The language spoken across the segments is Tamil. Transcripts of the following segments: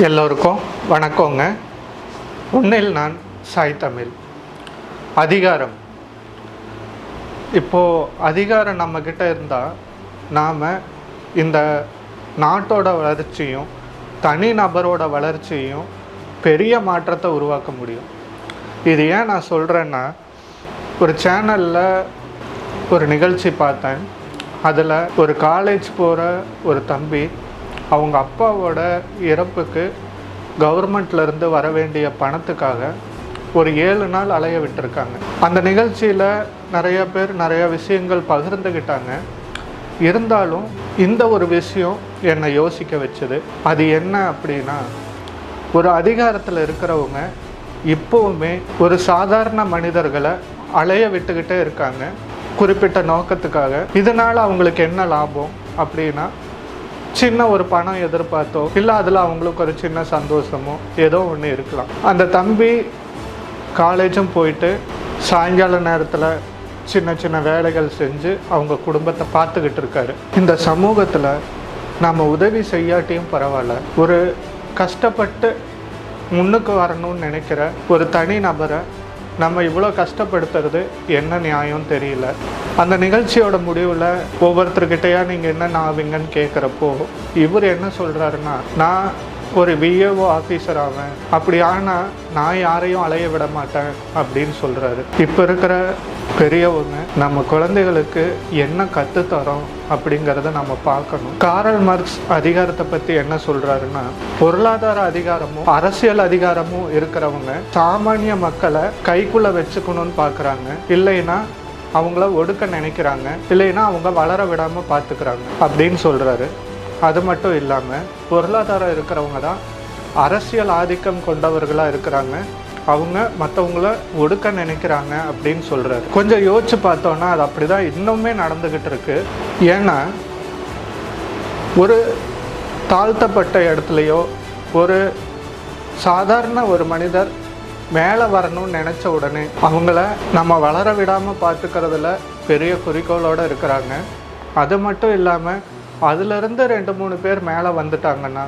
எல்லோருக்கும் வணக்கங்க. உன்னில் நான் சாய் தமிழ். அதிகாரம். இப்போது அதிகாரம் நம்மக்கிட்ட இருந்தால் நாம் இந்த நாட்டோட வளர்ச்சியும் தனி நபரோட வளர்ச்சியும் பெரிய மாற்றத்தை உருவாக்க முடியும். இது ஏன் நான் சொல்கிறேன்னா ஒரு சேனலில் ஒரு நிகழ்ச்சி பார்த்தேன். அதில் ஒரு காலேஜ் போகிற ஒரு தம்பி அவங்க அப்பாவோட இறப்புக்கு கவர்மெண்ட்லேருந்து வர வேண்டிய பணத்துக்காக ஒரு ஏழு நாள் அலைய விட்டுருக்காங்க. அந்த நிகழ்ச்சியில் நிறைய பேர் நிறைய விஷயங்கள் பகிர்ந்துக்கிட்டாங்க இருந்தாலும் இந்த ஒரு விஷயம் என்னை யோசிக்க வச்சது. அது என்ன அப்படின்னா ஒரு அதிகாரத்தில் இருக்கிறவங்க இப்போவுமே ஒரு சாதாரண மனிதர்களை அலைய விட்டுக்கிட்டே இருக்காங்க. குறிப்பிட்ட நோக்கத்துக்காக. இதனால் அவங்களுக்கு என்ன லாபம் அப்படின்னா சின்ன ஒரு பணம் எதிர்பார்த்தோ இல்லை அதில் அவங்களுக்கு ஒரு சின்ன சந்தோஷமோ ஏதோ ஒன்று இருக்கலாம். அந்த தம்பி காலேஜும் போயிட்டு சாயங்கால நேரத்தில் சின்ன சின்ன வேலைகள் செஞ்சு அவங்க குடும்பத்தை பார்த்துக்கிட்டு இருக்காரு. இந்த சமூகத்தில் நாம் உதவி செய்யாட்டியும் பரவாயில்ல. ஒரு கஷ்டப்பட்டு முன்னுக்கு வரணும்னு நினைக்கிற ஒரு தனி நபரை நம்ம இவ்வளோ கஷ்டப்படுத்துறது என்ன நியாயம் தெரியல. அந்த நிகழ்ச்சியோட முடிவில் ஒவ்வொருத்தர்கிட்டயா நீங்கள் என்ன ஆவீங்கன்னு கேட்குறப்போ இவர் என்ன சொல்கிறாருன்னா நான் ஒரு விஏஓ ஆஃபீஸர் ஆவேன். அப்படி ஆனால் நான் யாரையும் அலைய விட மாட்டேன் அப்படின்னு சொல்கிறாரு இப்போ இருக்கிற பெரியவங்க நம்ம குழந்தைகளுக்கு என்ன கற்றுத்தரோம் அப்படிங்கிறத நம்ம பார்க்கணும். காரல் மார்க்ஸ் அதிகாரத்தை பற்றி என்ன சொல்கிறாருன்னா பொருளாதார அதிகாரமும் அரசியல் அதிகாரமும் இருக்கிறவங்க சாமானிய மக்களை கைக்குள்ளே வச்சுக்கணும்னு பார்க்குறாங்க இல்லைன்னா அவங்கள ஒடுக்க நினைக்கிறாங்க. இல்லைன்னா அவங்க வளர விடாமல் பார்த்துக்கிறாங்க அப்படின்னு சொல்கிறாரு அது மட்டும் இல்லாமல் பொருளாதாரம் இருக்கிறவங்க தான் அரசியல் ஆதிக்கம் கொண்டவர்களாக இருக்கிறாங்க. அவங்க மற்றவங்கள ஒடுக்க நினைக்கிறாங்க அப்படின்னு சொல்கிறாரு கொஞ்சம் யோசிச்சு பார்த்தோன்னா அது அப்படி தான் இன்னுமே நடந்துக்கிட்டு இருக்கு. ஏன்னா ஒரு தாழ்த்தப்பட்ட இடத்துலையோ ஒரு சாதாரண ஒரு மனிதர் மேலே வரணும்னு நினச்ச உடனே அவங்கள நம்ம வளர விடாமல் பார்த்துக்கிறதுல பெரிய குறிக்கோளோடு இருக்கிறாங்க. அது மட்டும் இல்லாமல் அதுலேருந்து ரெண்டு மூணு பேர் மேலே வந்துட்டாங்கன்னா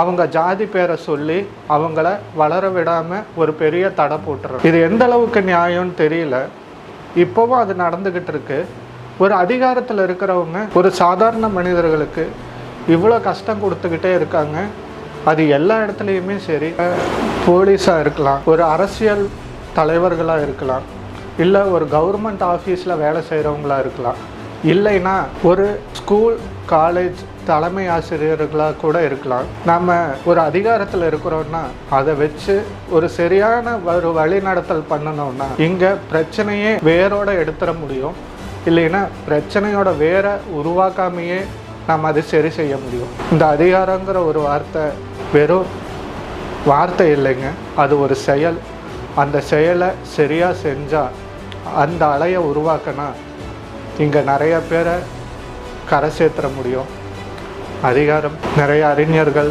அவங்க ஜாதி பேரை சொல்லி அவங்கள வளர விடாமல் ஒரு பெரிய தடை போட்டுறோம் இது எந்த அளவுக்கு நியாயம்னு தெரியல. இப்போவும் அது நடந்துக்கிட்டு இருக்கு. ஒரு அதிகாரத்தில் இருக்கிறவங்க ஒரு சாதாரண மனிதர்களுக்கு இவ்வளோ கஷ்டம் கொடுத்துக்கிட்டே இருக்காங்க. அது எல்லா இடத்துலையுமே சரி. போலீஸாக இருக்கலாம் ஒரு அரசியல் தலைவர்களாக இருக்கலாம் இல்லை ஒரு கவர்மெண்ட் ஆஃபீஸில் வேலை செய்கிறவங்களா இருக்கலாம். இல்லைன்னா ஒரு ஸ்கூல் காலேஜ் தலைமை ஆசிரியர்களாக கூட இருக்கலாம். நம்ம ஒரு அதிகாரத்தில் இருக்கிறோம்னா அதை வச்சு ஒரு சரியான ஒரு வழிநடத்தல் பண்ணணும்னா இங்கே பிரச்சனையே வேரோட எடுத்துட முடியும். இல்லைன்னா பிரச்சனையோட வேற உருவாக்காமையே நம்ம அதை சரி செய்ய முடியும். இந்த அதிகாரங்கிற ஒரு வார்த்தை வெறும் வார்த்தை இல்லைங்க. அது ஒரு செயல். அந்த செயலை சரியாக செஞ்சால் அந்த அலையை உருவாக்கினா இங்கே நிறைய பேரை கரை சேர்த்துற முடியும். அதிகாரம் நிறைய அறிஞர்கள்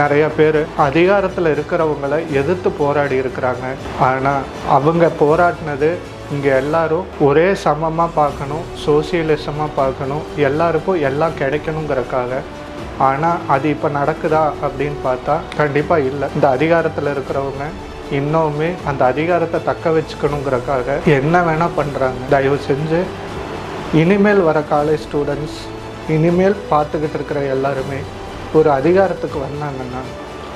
நிறைய பேர் அதிகாரத்தில் இருக்கிறவங்கள எதிர்த்து போராடி இருக்கிறாங்க. ஆனால் அவங்க போராடினது இங்கே எல்லாரும் ஒரே சமமாக பார்க்கணும் சோசியலிசமாக பார்க்கணும் எல்லாருக்கும் எல்லாம் கிடைக்கணுங்கிறக்காக. ஆனால் அது இப்போ நடக்குதா அப்படின்னு பார்த்தா கண்டிப்பாக இல்லை. இந்த அதிகாரத்தில் இருக்கிறவங்க இன்னுமே அந்த அதிகாரத்தை தக்க வச்சுக்கணுங்கிறக்காக என்ன வேணால் பண்ணுறாங்க தயவு செஞ்சு இனிமேல் வர காலேஜ் ஸ்டூடெண்ட்ஸ் இனிமேல் பார்த்துக்கிட்டு இருக்கிற எல்லாருமே ஒரு அதிகாரத்துக்கு வந்தாங்கன்னா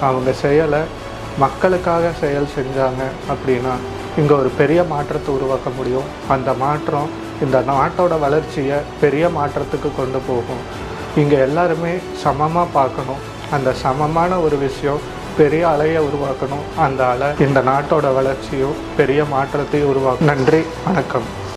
அவங்க செயலை மக்களுக்காக செயல் செஞ்சாங்க அப்படின்னா இங்கே ஒரு பெரிய மாற்றத்தை உருவாக்க முடியும். அந்த மாற்றம் இந்த நாட்டோட வளர்ச்சியை பெரிய மாற்றத்துக்கு கொண்டு போகும். இங்கே எல்லாருமே சமமாக பார்க்கணும். அந்த சமமான ஒரு விஷயம் பெரிய அலையை உருவாக்கணும். அந்த அலை இந்த நாட்டோட வளர்ச்சியும் பெரிய மாற்றத்தையும் உருவாக்கும் நன்றி வணக்கம்.